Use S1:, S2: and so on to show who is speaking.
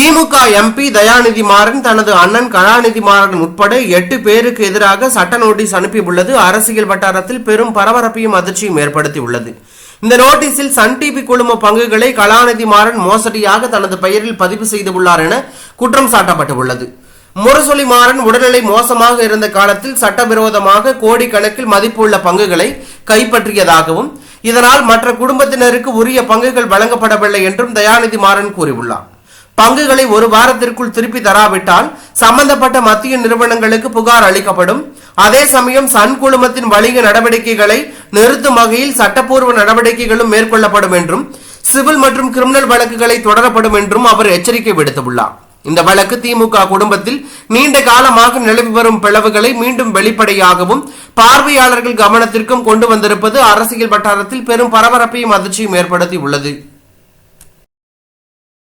S1: திமுக MP Dayanidhi Maran தனது அண்ணன் கலாநிதி மாறன் உட்பட எட்டு பேருக்கு எதிராக சட்ட நோட்டீஸ் அனுப்பியுள்ளது. அரசியல் வட்டாரத்தில் பெரும் பரபரப்பையும் அதிர்ச்சியும் ஏற்படுத்தியுள்ளது. இந்த நோட்டீஸில் சன் டிவி குழும பங்குகளை கலாநிதி மாறன் மோசடியாக தனது பெயரில் பதிவு செய்துள்ளார் என குற்றம் சாட்டப்பட்டுள்ளது. முரசொலி மாறன் உடல்நிலை மோசமாக இருந்த காலத்தில் சட்டவிரோதமாக கோடிக்கணக்கில் மதிப்புள்ள பங்குகளை கைப்பற்றியதாகவும் இதனால் மற்ற குடும்பத்தினருக்கு உரிய பங்குகள் வழங்கப்படவில்லை என்றும் தயாநிதி மாறன் கூறியுள்ளார். பங்குகளை ஒரு வாரத்திற்குள் திருப்பி தராவிட்டால் சம்பந்தப்பட்ட மத்திய நிறுவனங்களுக்கு புகார் அளிக்கப்படும். அதே சமயம் சன் குழுமத்தின் வணிக நடவடிக்கைகளை நிறுத்தும் வகையில் சட்டப்பூர்வ நடவடிக்கைகளும் மேற்கொள்ளப்படும் என்றும் சிவில் மற்றும் கிரிமினல் வழக்குகளை தொடரப்படும் என்றும் அவர் எச்சரிக்கை விடுத்துள்ளார். இந்த வழக்கு திமுக குடும்பத்தில் நீண்ட காலமாக நிலவி வரும் பிளவுகளை மீண்டும் வெளிப்படையாகவும் பார்வையாளர்கள் கவனத்திற்கும் கொண்டு வந்திருப்பது அரசியல் வட்டாரத்தில் பெரும் பரபரப்பையும் அதிர்ச்சியும் ஏற்படுத்தி உள்ளது